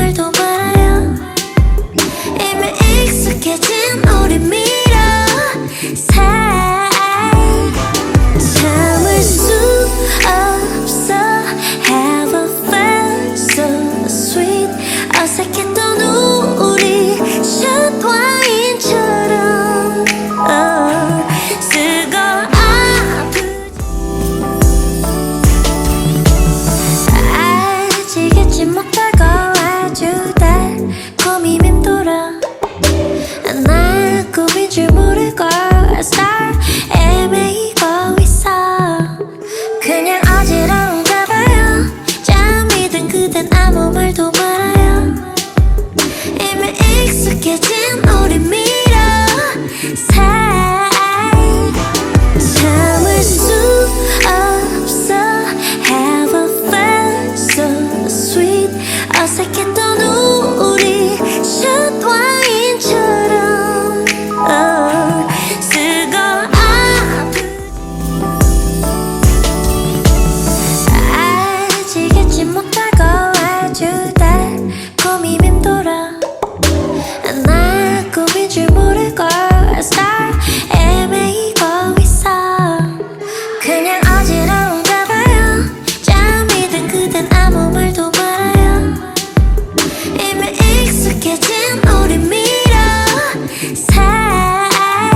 눈물도 말아요. 이미 익숙해진 우리 미 힘들어. 나 꿈인 줄 모를걸. Star 애매이고 있어. 그냥 어지러운가 봐요. 잠이든 그댄 아무 말도 말아요. 이미 익숙해진 우리 미러. 사이